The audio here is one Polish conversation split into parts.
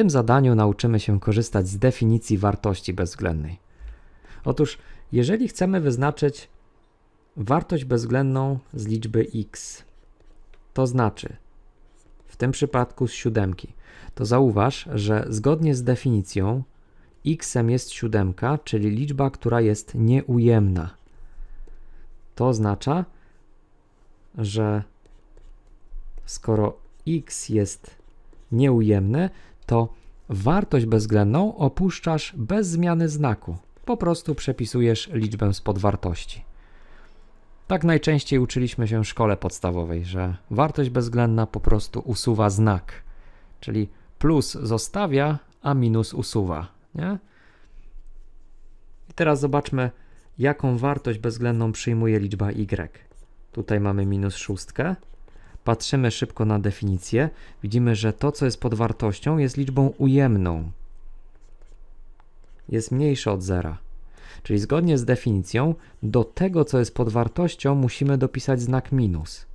tym zadaniu nauczymy się korzystać z definicji wartości bezwzględnej. Otóż, jeżeli chcemy wyznaczyć wartość bezwzględną z liczby x, to znaczy w tym przypadku z siódemki, to zauważ, że zgodnie z definicją x jest siódemka, czyli liczba, która jest nieujemna. To oznacza, że skoro x jest nieujemny, to wartość bezwzględną opuszczasz bez zmiany znaku. Po prostu przepisujesz liczbę z podwartości. Tak najczęściej uczyliśmy się w szkole podstawowej, że wartość bezwzględna po prostu usuwa znak, czyli plus zostawia, a minus usuwa. Nie? I teraz zobaczmy, jaką wartość bezwzględną przyjmuje liczba y. Tutaj mamy minus szóstkę. Patrzymy szybko na definicję. Widzimy, że to, co jest pod wartością, jest liczbą ujemną. Jest mniejsze od zera. Czyli zgodnie z definicją, do tego, co jest pod wartością, musimy dopisać znak minus.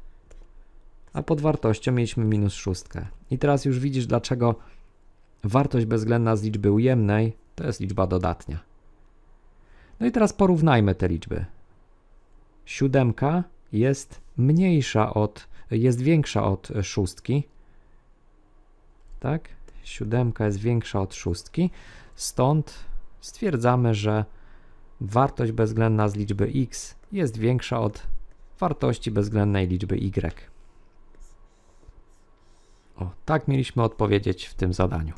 A pod wartością mieliśmy minus szóstkę. I teraz już widzisz, dlaczego wartość bezwzględna z liczby ujemnej to jest liczba dodatnia. No i teraz porównajmy te liczby. Siódemka jest mniejsza od, jest większa od szóstki. Tak? Siódemka jest większa od szóstki. Stąd stwierdzamy, że wartość bezwzględna z liczby x jest większa od wartości bezwzględnej liczby y. O, tak mieliśmy odpowiedzieć w tym zadaniu.